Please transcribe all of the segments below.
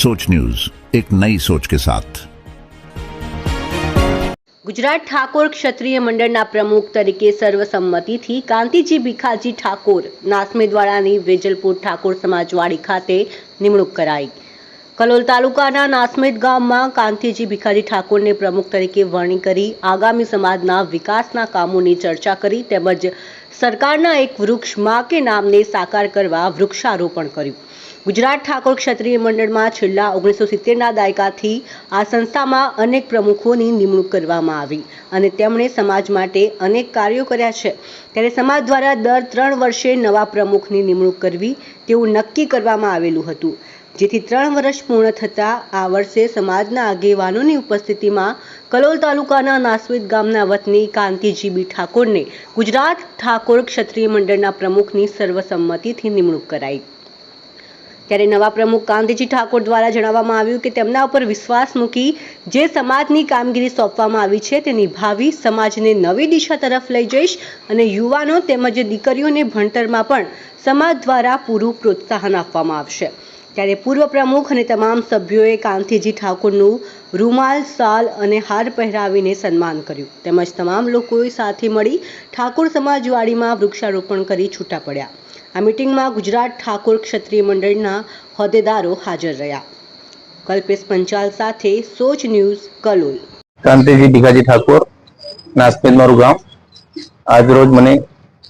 सोच न्यूज एक नई सोच के साथ ગુજરાત ઠાકોર ક્ષત્રિય મંડળના પ્રમુખ તરીકે સર્વસંમતિથી કાંતિજી ભીખાજી ઠાકોર નાસમેદવાડાની વેજલપુર ઠાકોર સમાજવાડી ખાતે નિમણૂક કરાઈ કલોલ તાલુકાના નાસમેદ ગામમાં કાંતિજી ભીખાજી ઠાકોરને પ્રમુખ તરીકે વરણી કરી આગામી સમાજના વિકાસના કામોની ચર્ચા કરી તેમજ સરકારના એક વૃક્ષ મા કે નામને સાકાર કરવા વૃક્ષારોપણ કર્યું ગુજરાત ઠાકોર ક્ષત્રિય મંડળમાં છેલ્લા ઓગણીસો સિત્તેરના દાયકાથી આ સંસ્થામાં અનેક પ્રમુખોની નિમણૂક કરવામાં આવી અને તેમણે સમાજ માટે અનેક કાર્યો કર્યા છે. ત્યારે સમાજ દ્વારા દર ત્રણ વર્ષે નવા પ્રમુખની નિમણૂક કરવી તેવું નક્કી કરવામાં આવેલું હતું. જેથી ત્રણ વર્ષ પૂર્ણ થતાં આ વર્ષે સમાજના આગેવાનોની ઉપસ્થિતિમાં કલોલ તાલુકાના નાસવેદ ગામના વતની કાંતિજી બી ઠાકોરને ગુજરાત ઠાકોર ક્ષત્રિય મંડળના પ્રમુખની સર્વસંમતિથી નિમણૂક કરાઈ. ત્યારે નવા પ્રમુખ કાંતિજી ઠાકોર દ્વારા જણાવવામાં આવ્યું કે તેમના ઉપર વિશ્વાસ મૂકી જે સમાજની કામગીરી સોંપવામાં આવી છે તે નિભાવી સમાજને નવી દિશા તરફ લઈ જઈશ અને યુવાનો તેમજ દીકરીઓને ભણતરમાં પણ સમાજ દ્વારા પૂરું પ્રોત્સાહન આપવામાં આવશે. ત્યારે પૂર્વ પ્રમુખ અને તમામ સભ્યોએ કાંતિજી ઠાકોરનું રૂમાલ, સાલ અને હાર પહેરાવીને સન્માન કર્યું. તેમજ તમામ લોકોએ સાથે મળી ઠાકોર સમાજવાડીમાં વૃક્ષારોપણ કરી છૂટા પડ્યા. આ મિટિંગમાં ગુજરાત ઠાકોર ક્ષત્રિય મંડળના હોદ્દેદારો હાજર રહ્યા. કલ્પેશ પંચાલ સાથે સોચ ન્યૂઝ કલોલ. કાંતિજી ભીખાજી ઠાકોર નાસ્પેદ મારું ગામ. આજરોજ મને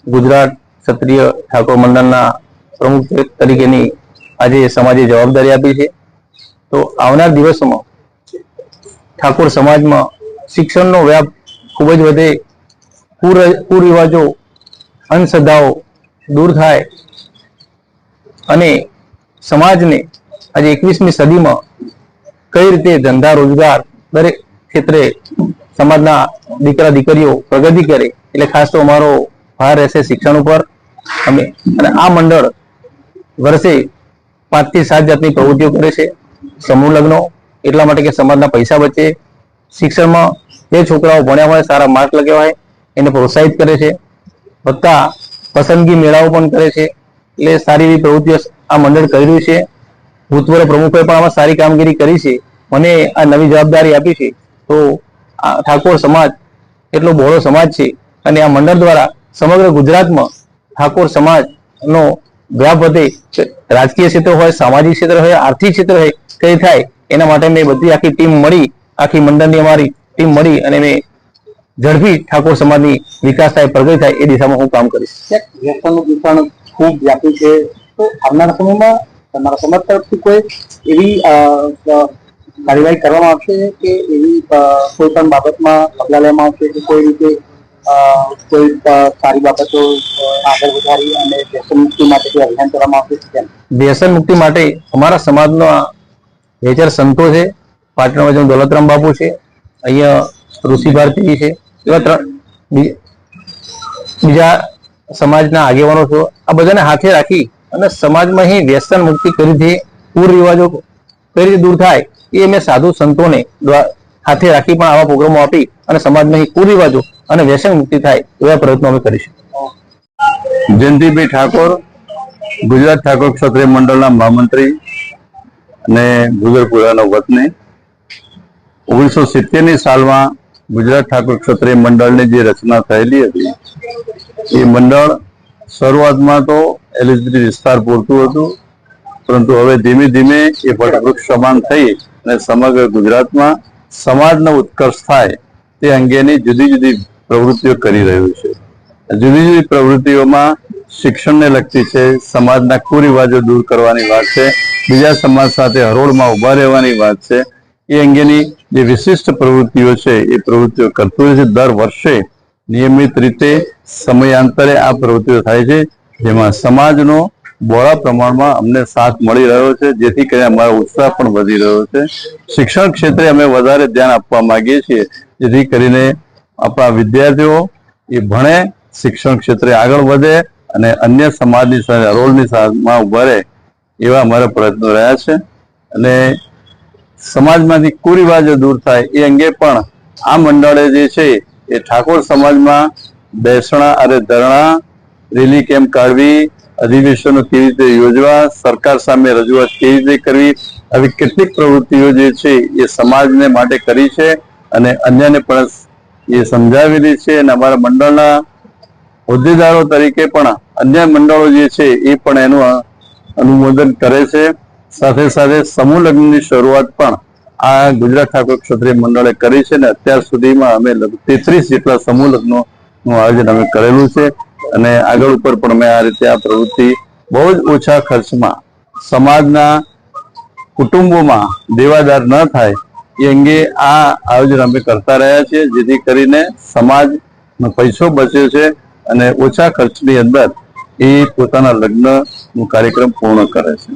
ગુજરાત ક્ષત્રિય ઠાકોર મંડળના પ્રમુખ તરીકેની આજે સમાજે જવાબદારી આપી છે. તો આવનાર દિવસોમાં ઠાકોર સમાજમાં શિક્ષણનો વ્યાપ ખૂબ જ વધે, કુર- કુરિવાજો, અંધશ્રદ્ધાઓ દૂર થાય અને સમાજને આજે એકવીસમી સદીમાં કઈ રીતે ધંધા, રોજગાર દરેક ક્ષેત્રે સમાજના દીકરા, દીકરીઓ પ્રગતિ કરે, એટલે ખાસ તો અમારો ભાર રહેશે શિક્ષણ ઉપર. અમે અને આ મંડળ વર્ષે પાંચથી સાત જાતની પ્રવૃત્તિઓ કરે છે. સમૂહ લગ્નો, એટલા માટે કે સમાજના પૈસા બચે. શિક્ષણમાં જે છોકરાઓ ભણ્યા હોય, સારા માર્ક લગાવાય એને પ્રોત્સાહિત કરે છે. વત્તા પસંદગી મેળાઓ પણ કરે છે. એટલે સારી એવી પ્રવૃત્તિઓ આ મંડળ કરી રહ્યું છે. ભૂતપૂર્વ પ્રમુખોએ પણ આમાં સારી કામગીરી કરી છે. મને આ નવી જવાબદારી આપી છે. તો આ ઠાકોર સમાજ એટલો બહોળો સમાજ છે. અને આ મંડળ દ્વારા સમગ્ર ગુજરાતમાં ઠાકોર સમાજનો વ્યાપ વધે રાજકીય ક્ષેત્ર હોય, સામાજિક ક્ષેત્ર હોય, આર્થિક ક્ષેત્ર હોય તે થાય, એના માટે મેં બધી આખી ટીમ મળી, આખી મંડળની અમારી ટીમ મળી અને મેં ઝડપી ઠાકોર સમાજની વિકાસ થાય, પ્રગતિ થાય, એ દિશામાં હું કામ કરીશ. વ્યસનનું દૂષણ ખૂબ વ્યાપી છે. તો આવનારા સમયમાં તમારા સમાજ તરફથી કોઈ એવી કાર્યવાહી કરવામાં આવશે કે એવી કોઈ પણ બાબતમાં પગલાં લેવામાં આવશે કે કોઈ રીતે કોઈ સારી બાબતો આગળ વધારી અને વ્યસન મુક્તિ માટે કોઈ અભિયાન કરવામાં આવશે તેમ વ્યસન મુક્તિ માટે અમારા સમાજનો બે સંતો છે. પાટણમાં જેમ દોલતરામ બાપુ છે. અહીંયા ઋષિ ભારતી છે. એવા ત્રણ બીજા સમાજના આગેવાનો છો. આ બધાને હાથે રાખી અને સમાજમાં અહીં વ્યસન મુક્તિ કરી દે કુરિવાજો કઈ રીતે દૂર થાય એ મેં સાધુ સંતોને દ્વા- હાથે રાખી પણ આવા પ્રોગ્રામો આપી અને સમાજમાં કુરિવાજો અને વ્યસન મુક્તિ થાય એવા પ્રયત્નો અમે કરીશું. જયંતિભાઈ ઠાકોર, ગુજરાત ઠાકોર ક્ષત્રિય મંડળના મહામંત્રી અને ગુજરપુરાનો વતની. ઓગણીસો સિત્તેરની સાલમાં ગુજરાત ઠાકોર ક્ષત્રિય મંડળની જે રચના થયેલી હતી, એ મંડળ શરૂઆતમાં તો એલિઝબી વિસ્તાર પૂરતું હતું, પરંતુ હવે ધીમે ધીમે એ વટવૃક્ષ સમાન થઈ અને સમગ્ર ગુજરાતમાં સમાજનો ઉત્કર્ષ થાય તે અંગેની જુદી જુદી પ્રવૃત્તિઓ કરી રહ્યું છે. જુદી જુદી પ્રવૃત્તિઓમાં શિક્ષણને લગતી છે, સમાજના કુરિવાજો દૂર કરવાની વાત છે, બીજા સમાજ સાથે હરોળમાં ઊભા રહેવાની વાત છે. એ અંગેની જે વિશિષ્ટ પ્રવૃત્તિઓ છે, એ પ્રવૃત્તિઓ કરતું હોય છે. દર વર્ષે નિયમિત રીતે સમયાંતરે આ પ્રવૃત્તિઓ થાય છે, જેમાં સમાજનો બહોળા પ્રમાણમાં અમને સાથ મળી રહ્યો છે, જેથી કરીને અમારો ઉત્સાહ પણ વધી રહ્યો છે. શિક્ષણ ક્ષેત્રે અમે વધારે ધ્યાન આપવા માંગીએ છીએ, જેથી કરીને આપણા વિદ્યાર્થીઓ એ ભણે, શિક્ષણ ક્ષેત્રે આગળ વધે અને અન્ય સમાજની સાથે રોલની સાથમાં ઊભા રહે એવા અમારા પ્રયત્નો રહ્યા છે. અને સમાજમાંથી કુરિવાજો દૂર થાય એ અંગે પણ આ મંડળે જે છે એ ઠાકોર સમાજમાં બેસણા અને ધરણા, રેલી કેમ્પ કાઢવી અધિવેશનો કેવી રીતે યોજવા, સરકાર સામે રજૂઆત કેવી રીતે કરવી, આવી કેટલીક પ્રવૃત્તિઓ જે છે એ સમાજને માટે કરી છે અને અન્યને પણ એ સમજાવેલી છે અને અમારા મંડળના હોદ્દેદારો તરીકે પણ અન્ય મંડળો જે છે એ પણ એનું અનુમોદન કરે છે. સાથે સાથે સમૂહ લગ્નની શરૂઆત પણ આ ગુજરાત ઠાકોર ક્ષત્રિય મંડળે કરી છે અને અત્યાર સુધીમાં અમે તેત્રીસ જેટલા સમૂહ લગ્નો નું આયોજન અમે કરેલું છે. અને આગળ ઉપર પણ મેં આ રીતે આ પ્રવૃત્તિ બહુ જ ઓછા ખર્ચમાં સમાજના કુટુંબોમાં દેવાદાર ન થાય એ અંગે આ આયોજન અમે કરતા રહ્યા છીએ, જેથી કરીને સમાજનો પૈસો બચ્યો છે અને ઓછા ખર્ચની અંદર એ પોતાના લગ્નનો કાર્યક્રમ પૂર્ણ કરે છે.